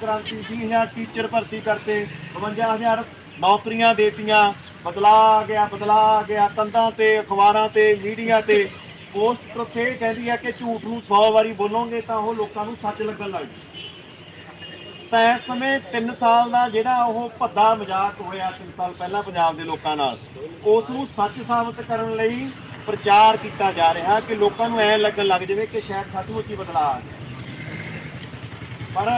ਕ੍ਰਾਂਤੀ 20000 ਟੀਚਰ ਭਰਤੀ ਕਰਤੇ 52000 ਨੌਕਰੀਆਂ ਦੇਤੀਆਂ। ਬਦਲਾ ਆ ਗਿਆ, ਬਦਲਾ ਆ ਗਿਆ। ਕੰਧਾਂ ਤੇ, ਅਖਬਾਰਾਂ ਤੇ, ਮੀਡੀਆ ਤੇ। ਪੋਸਟ ਤੇ ਕਹਿੰਦੀ ਹੈ ਕਿ ਝੂਠ ਨੂੰ 100 ਵਾਰੀ ਬੋਲੋਗੇ ਤਾਂ ਉਹ ਲੋਕਾਂ ਨੂੰ ਸੱਚ ਲੱਗਣ ਲੱਗ ਤਾਂ ਇਸ ਸਮੇਂ 3 ਸਾਲ ਦਾ ਜਿਹੜਾ ਉਹ ਭੱਦਾ ਮਜ਼ਾਕ ਹੋਇਆ 3 ਸਾਲ ਪਹਿਲਾਂ ਪੰਜਾਬ ਦੇ ਲੋਕਾਂ ਨਾਲ, ਉਸ ਨੂੰ ਸੱਚ ਸਾਬਤ ਕਰਨ ਲਈ ਪ੍ਰਚਾਰ ਕੀਤਾ ਜਾ ਰਿਹਾ ਕਿ ਲੋਕਾਂ ਨੂੰ ਐ ਲੱਗਣ ਲੱਗ ਜਾਵੇ ਕਿ ਸ਼ਾਇਦ ਸੱਚਮੁੱਚ ਹੀ ਬਦਲਾਅ ਆ ਗਿਆ। ਪਰ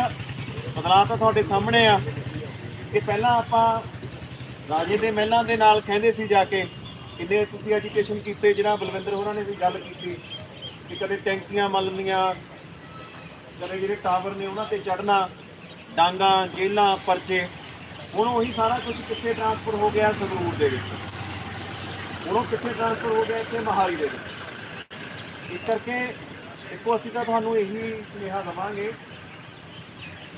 ਬਦਲਾਅ ਤਾਂ ਤੁਹਾਡੇ ਸਾਹਮਣੇ ਆ ਕਿ ਪਹਿਲਾਂ ਆਪਾਂ ਰਾਜੇ ਦੇ ਮਹਿਲਾਂ ਦੇ ਨਾਲ ਕਹਿੰਦੇ ਸੀ ਜਾ ਕੇ, ਕਿੰਨੇ ਤੁਸੀਂ ਐਜੂਕੇਸ਼ਨ ਕੀਤੇ, ਜਿਹੜਾ ਬਲਵਿੰਦਰ ਹੋਰਾਂ ਨੇ ਵੀ ਗੱਲ ਕੀਤੀ ਕਿ ਕਦੇ ਟੈਂਕੀਆਂ ਮਲਣੀਆਂ ਕਦੇ ਜਿਹੜੇ ਟਾਵਰ ਨੇ ਉਹਨਾਂ ਤੇ ਚੜਨਾ ਡਾਂਗਾ, ਜੇਲਾਂ, ਪਰਚੇ, ਹੁਣ ਉਹੀ ਸਾਰਾ ਕੁਝ ਕਿੱਥੇ ਟ੍ਰਾਂਸਫਰ ਹੋ ਗਿਆ ਸੰਗਰੂਰ ਦੇ ਵਿੱਚ? ਹੁਣ ਉਹ ਕਿੱਥੇ ਟ੍ਰਾਂਸਫਰ ਹੋ ਗਿਆ ਇੱਥੇ ਮਹਾਲੀ ਦੇ ਵਿੱਚ? ਇਸ ਕਰਕੇ ਦੇਖੋ ਅਸੀਂ ਤਾਂ ਤੁਹਾਨੂੰ ਇਹੀ ਸੁਨੇਹਾ ਦਵਾਂਗੇ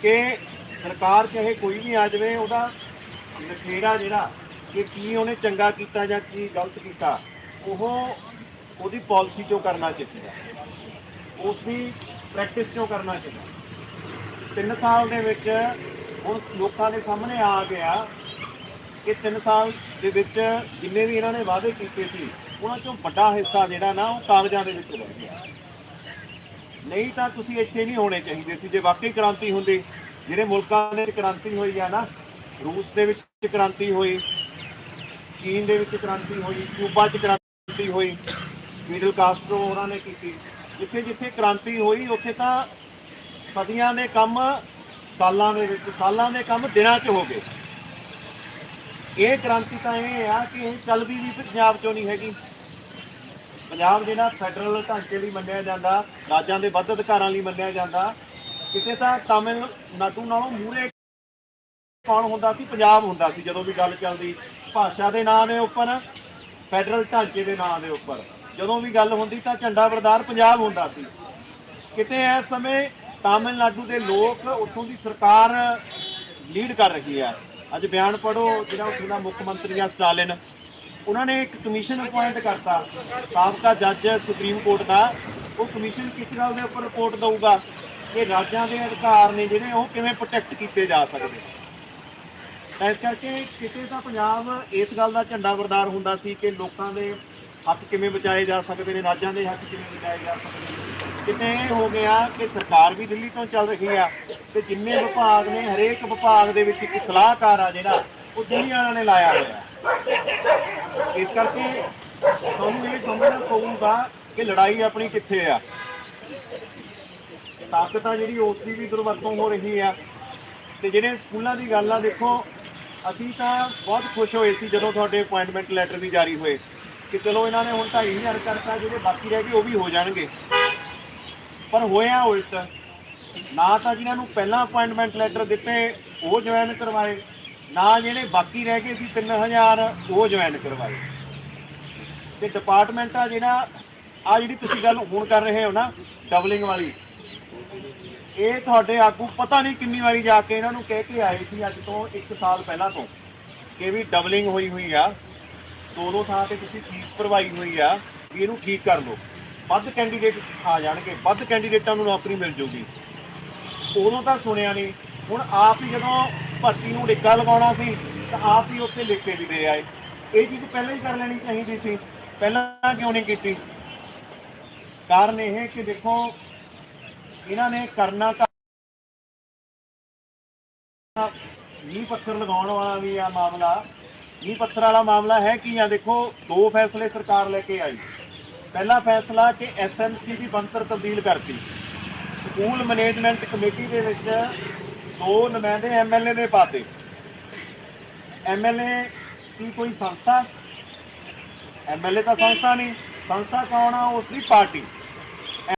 ਕਿ ਸਰਕਾਰ ਚਾਹੇ ਕੋਈ ਵੀ ਆ ਜਾਵੇ, ਉਹਦਾ ਨਖੇੜਾ ਜਿਹੜਾ ਕਿ ਕੀ ਉਹਨੇ ਚੰਗਾ ਕੀਤਾ ਜਾਂ ਕੀ ਗਲਤ ਕੀਤਾ, ਉਹ ਉਹਦੀ ਪਾਲਿਸੀ ਚੋਂ ਕਰਨਾ ਚਾਹੀਦਾ। ਉਸ ਦੀ ਪ੍ਰੈਕਟਿਸ ਚੋਂ ਕਰਨਾ ਚਾਹੀਦਾ। ਤਿੰਨ ਸਾਲ ਦੇ ਵਿੱਚ ਹੁਣ ਲੋਕਾਂ ਦੇ ਸਾਹਮਣੇ ਆ ਗਿਆ ਕਿ ਤਿੰਨ ਸਾਲ ਦੇ ਵਿੱਚ ਜਿੰਨੇ ਵੀ ਇਹਨਾਂ ਨੇ ਵਾਅਦੇ ਕੀਤੇ ਸੀ, ਉਹਨਾਂ ਚੋਂ ਵੱਡਾ ਹਿੱਸਾ ਜਿਹੜਾ ਨਾ ਉਹ ਕਾਗਜ਼ਾਂ ਦੇ ਵਿੱਚ ਰਹਿ ਗਿਆ। ਨਹੀਂ ਤਾਂ ਤੁਸੀਂ ਇੱਥੇ ਨਹੀਂ ਹੋਣੇ ਚਾਹੀਦੇ ਸੀ। ਜੇ ਵਾਕਈ ਕ੍ਰਾਂਤੀ ਹੁੰਦੀ, ਜਿਹੜੇ ਮੁਲਕਾਂ ਦੇ ਕ੍ਰਾਂਤੀ ਹੋਈ ਆ ਨਾ, ਰੂਸ ਦੇ ਵਿੱਚ ਕ੍ਰਾਂਤੀ ਹੋਈ, ਚੀਨ ਦੇ ਵਿੱਚ ਕ੍ਰਾਂਤੀ ਹੋਈ ਕਿਊਬਾ 'ਚ ਕ੍ਰਾਂਤੀ ਹੋਈ, ਮਿਡਲ ਕਾਸਟਰੋ ਉਹਨਾਂ ਨੇ ਕੀਤੀ। ਜਿੱਥੇ ਜਿੱਥੇ ਕ੍ਰਾਂਤੀ ਹੋਈ, ਉੱਥੇ ਤਾਂ ਸਦੀਆਂ ਦੇ ਕੰਮ ਸਾਲਾਂ ਦੇ ਵਿੱਚ, ਸਾਲਾਂ ਦੇ ਕੰਮ ਦਿਨਾਂ 'ਚ ਹੋ ਗਏ। ਇਹ ਕ੍ਰਾਂਤੀ ਤਾਂ ਇਹ ਆ ਕਿ ਇਹ ਚੱਲਦੀ ਵੀ ਪੰਜਾਬ 'ਚੋਂ ਨਹੀਂ ਹੈਗੀ। ਪੰਜਾਬ ਜਿਹੜਾ ਫੈਡਰਲ ਢਾਂਚੇ ਲਈ ਮੰਨਿਆ ਜਾਂਦਾ, ਰਾਜਾਂ ਦੇ ਵੱਧ ਅਧਿਕਾਰਾਂ ਲਈ ਮੰਨਿਆ ਜਾਂਦਾ। ਕਿਤੇ ਤਾਂ ਤਾਮਿਲਨਾਡੂ ਨਾਲੋਂ ਮੂਹਰੇ ਕੌਣ ਹੁੰਦਾ ਸੀ? ਪੰਜਾਬ ਹੁੰਦਾ ਸੀ, ਜਦੋਂ ਵੀ ਗੱਲ ਚੱਲਦੀ। ਭਾਸ਼ਾ ਦੇ ਨਾਂ ਦੇ ਉੱਪਰ ਫੈਡਰਲ ਢਾਂਚੇ ਦੇ ਨਾਂ ਦੇ ਉੱਪਰ। ਜਦੋਂ ਵੀ ਗੱਲ ਹੁੰਦੀ ਤਾਂ ਝੰਡਾ ਬਰਦਾਰ ਪੰਜਾਬ ਹੁੰਦਾ ਸੀ। ਕਿਤੇ ਇਸ ਸਮੇਂ ਤਾਮਿਲਨਾਡੂ ਦੇ ਲੋਕ ਉੱਥੋਂ ਦੀ ਸਰਕਾਰ ਲੀਡ ਕਰ ਰਹੀ ਹੈ। ਅੱਜ ਬਿਆਨ ਪੜੋ ਜਿਹੜਾ ਉੱਥੋਂ ਦਾ ਮੁੱਖ ਮੰਤਰੀ ਆ ਸਟਾਲਿਨ। ਉਹਨਾਂ ਨੇ ਇੱਕ ਕਮਿਸ਼ਨ ਅਪਾਇੰਟ ਕਰਤਾ, ਸਾਬਕਾ ਜੱਜ ਸੁਪਰੀਮ ਕੋਰਟ ਦਾ। ਉਹ ਕਮਿਸ਼ਨ ਕਿਸ ਗੱਲ ਦੇ ਉੱਪਰ ਰਿਪੋਰਟ ਦਊਗਾ? ਕਿ ਰਾਜਾਂ ਦੇ ਅਧਿਕਾਰ ਨੇ ਜਿਹੜੇ, ਉਹ ਕਿਵੇਂ ਪ੍ਰੋਟੈਕਟ ਕੀਤੇ ਜਾ ਸਕਦੇ? ਇਸ ਕਰਕੇ ਕਿਤੇ ਤਾਂ ਪੰਜਾਬ ਇਸ ਗੱਲ ਦਾ ਝੰਡਾ ਵਰਦਾਰ ਹੁੰਦਾ ਸੀ ਕਿ ਲੋਕਾਂ ਦੇ ਹੱਕ ਕਿਵੇਂ ਬਚਾਏ ਜਾ ਸਕਦੇ ਨੇ, ਰਾਜਾਂ ਦੇ ਹੱਕ ਕਿਵੇਂ ਬਚਾਏ ਜਾ ਸਕਦੇ ਨੇ। ਕਿਤੇ ਇਹ ਹੋ ਗਿਆ ਕਿ ਸਰਕਾਰ ਵੀ ਦਿੱਲੀ ਤੋਂ ਚੱਲ ਰਹੀ ਆ ਤੇ ਜਿੰਨੇ ਵਿਭਾਗ ਨੇ, ਹਰੇਕ ਵਿਭਾਗ ਦੇ ਵਿੱਚ ਇੱਕ ਸਲਾਹਕਾਰ ਆ ਜਿਹੜਾ, ਉਹ ਦਿੱਲੀ ਵਾਲਿਆਂ ਨੇ ਲਾਇਆ ਹੋਇਆ। ਇਸ ਕਰਕੇ ਤੁਹਾਨੂੰ ਇਹ ਸਮਝਣਾ ਪਊਗਾ ਕਿ ਲੜਾਈ ਆਪਣੀ ਕਿੱਥੇ ਆ। ਤਾਕਤ ਆ ਜਿਹੜੀ ਉਸ ਦੀ ਵੀ ਦੁਰਵਰਤੋਂ ਹੋ ਰਹੀ ਆ। ਤੇ ਜਿਹੜੇ ਸਕੂਲਾਂ ਦੀ ਗੱਲ ਆ, ਦੇਖੋ, ਅਸੀਂ ਤਾਂ ਬਹੁਤ ਖੁਸ਼ ਹੋਏ ਸੀ ਜਦੋਂ ਤੁਹਾਡੇ ਅਪਾਇੰਟਮੈਂਟ ਲੈਟਰ ਵੀ ਜਾਰੀ ਹੋਏ ਕਿ ਚਲੋ ਇਹਨਾਂ ਨੇ ਹੁਣ 2500 ਕਰਤਾ, ਜਿਹੜੇ ਬਾਕੀ ਰਹਿ ਗਏ ਉਹ ਵੀ ਹੋ ਜਾਣਗੇ। ਪਰ ਹੋਇਆ ਉਲਟ, ਨਾ ਤਾਂ ਜਿਨ੍ਹਾਂ ਨੂੰ ਪਹਿਲਾਂ ਅਪਾਇੰਟਮੈਂਟ ਲੈਟਰ ਦਿੱਤੇ, ਉਹ ਜੁਆਇਨ ਕਰਵਾਏ। ਨਾ ਜਿਹੜੇ ਬਾਕੀ ਰਹਿ ਗਏ ਸੀ 3000 ਉਹ ਜੁਆਇਨ ਕਰਵਾਏ। ਤੇ ਡਿਪਾਰਟਮੈਂਟ ਆ ਜਿਹੜਾ, ਆ ਜਿਹੜੀ ਤੁਸੀਂ ਗੱਲ ਹੁਣ ਕਰ ਰਹੇ ਹੋ ਨਾ ਡਬਲਿੰਗ ਵਾਲੀ, ਇਹ ਤੁਹਾਡੇ ਆਗੂ ਪਤਾ ਨਹੀਂ ਕਿੰਨੀ ਵਾਰੀ ਜਾ ਕੇ ਇਹਨਾਂ ਨੂੰ ਕਹਿ ਕੇ ਆਏ ਸੀ ਅੱਜ ਤੋਂ 1 ਸਾਲ ਪਹਿਲਾਂ ਤੋਂ, ਕਿ ਵੀ ਡਬਲਿੰਗ ਹੋਈ ਹੋਈ ਆ ਦੋ ਦੋ ਥਾਂ ਤੇ ਤੁਸੀਂ ਫੀਸ ਭਰਵਾਈ ਹੋਈ ਆ, ਵੀ ਇਹਨੂੰ ਠੀਕ ਕਰ ਲਓ। ਵੱਧ ਕੈਂਡੀਡੇਟ ਆ ਜਾਣਗੇ, ਵੱਧ ਕੈਂਡੀਡੇਟਾਂ ਨੂੰ ਨੌਕਰੀ ਮਿਲ ਜੂਗੀ। ਉਦੋਂ ਤਾਂ ਸੁਣਿਆ ਨਹੀਂ। ਹੁਣ ਆਪ ਹੀ ਜਦੋਂ ਭਰਤੀ ਨੂੰ ਡਿੱਗਾ ਲਗਾਉਣਾ ਸੀ, ਤਾਂ ਆਪ ਹੀ ਉੱਥੇ ਲਿਖ ਕੇ ਵੀ ਦੇ ਆਏ। ਇਹ ਚੀਜ਼ ਪਹਿਲਾਂ ਹੀ ਕਰ ਲੈਣੀ ਚਾਹੀਦੀ ਸੀ। ਪਹਿਲਾਂ ਕਿਉਂ ਨਹੀਂ ਕੀਤੀ? ਕਾਰਨ ਇਹ ਕਿ ਦੇਖੋ, ਇਹਨਾਂ ਨੇ ਕਰਨਾ ਤਾਂ ਨੀਂਹ ਪੱਥਰ ਲਗਾਉਣ ਵਾਲਾ ਵੀ ਆ ਮਾਮਲਾ। ਨੀਂਹ ਪੱਥਰ ਵਾਲਾ ਮਾਮਲਾ ਹੈ ਕੀ ਆ? ਦੇਖੋ, ਦੋ ਫੈਸਲੇ ਸਰਕਾਰ ਲੈ ਕੇ ਆਈ। ਪਹਿਲਾ ਫੈਸਲਾ ਕਿ ਐਸਐਮਸੀ ਦੀ ਬੰਤਰ ਤਬਦੀਲ ਕਰਤੀ। ਸਕੂਲ ਮੈਨੇਜਮੈਂਟ ਕਮੇਟੀ ਦੇ ਵਿੱਚ ਦੋ ਨੁਮਾਇੰਦੇ ਐਮਐਲਏ ਦੇ ਪਾਤੇ। ਐਮਐਲਏ ਦੀ ਕੋਈ ਸੰਸਥਾ? ਐਮਐਲਏ ਤਾਂ ਸੰਸਥਾ ਨਹੀਂ। ਸੰਸਥਾ ਕੌਣ ਆ? ਉਸ ਦੀ ਪਾਰਟੀ।